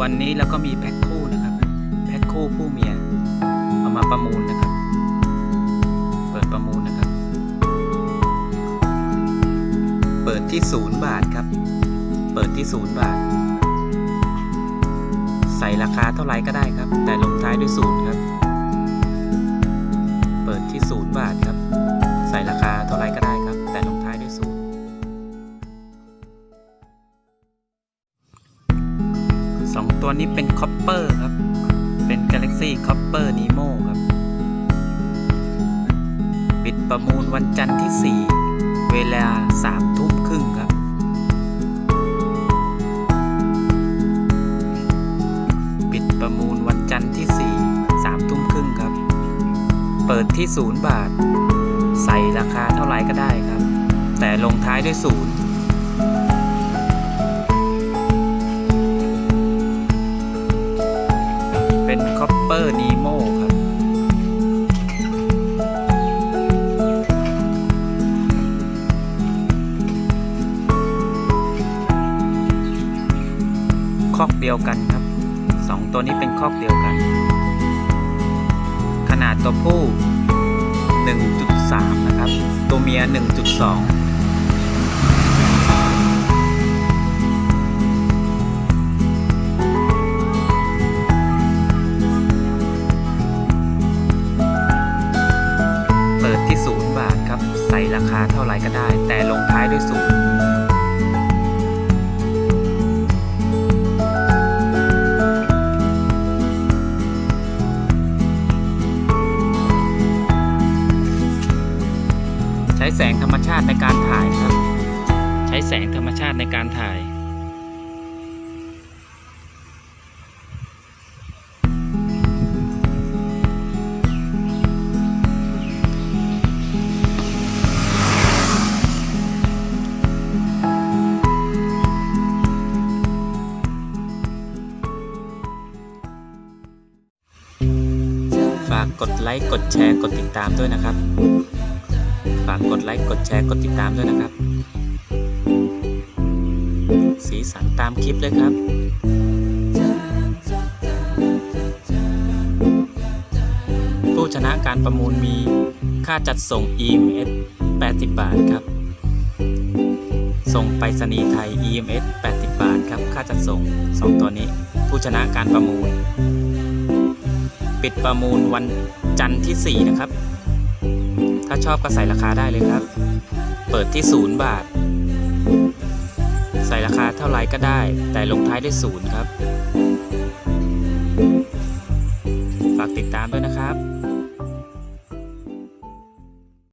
วันนี้เราก็มีแพ็คคู่นะครับ แพ็คคู่ผู้เมีย เอามาประมูลนะครับ เปิดประมูลนะครับ เปิดที่ศูนย์บาทครับ เปิดที่ศูนย์บาท ใส่ราคาเท่าไหร่ก็ได้ครับ แต่ลงท้ายด้วยศูนย์ครับ ตัวนี้เป็นคอปเปอร์ครับ เป็น Galaxy Copper Nemo ครับ ปิดประมูลวันจันทร์ที่ 4 เวลา3ทุ่มครึ่งครับ ปิดประมูลวันจันทร์ที่ 4 3ทุ่มครึ่งครับ เปิดที่ 0 บาท ใส่ราคาเท่าไหร่ก็ได้ครับ แต่ลงท้ายด้วย 0 เป็น Copper Nemo ครับ คอกเดียวกันครับ สองตัวนี้เป็นคอกเดียวกัน ขนาดตัวผู้ 1.3 นะครับ ตัวเมีย 1.2 ส่ราคาเท่าไหร่ก็ได้ แต่ลงท้ายด้วยศูนย์ใช้แสงธรรมชาติในการถ่ายครับ ใช้แสงธรรมชาติในการถ่ายากกดไลค์กดแชร์กดติดตามด้วยนะครับ ฝากกดไลค์กดแชร์กดติดตามด้วยนะครับ สีสันตามคลิปเลยครับผู้ชนะการประมูลมีค่าจัดส่ง EMS 80 บาทครับ ส่งไปรษณีย์ไทย EMS 80 บาทครับ ค่าจัดส่ง 2 ตัวนี้ ผู้ชนะการประมูล ปิดประมูลวันจันทร์ที่ 4 นะครับ ถ้าชอบก็ใส่ราคาได้เลยครับ เปิดที่ 0 บาท ใส่ราคาเท่าไรก็ได้ แต่ลงท้ายด้วย0ครับ ฝากติดตามด้วยนะครับ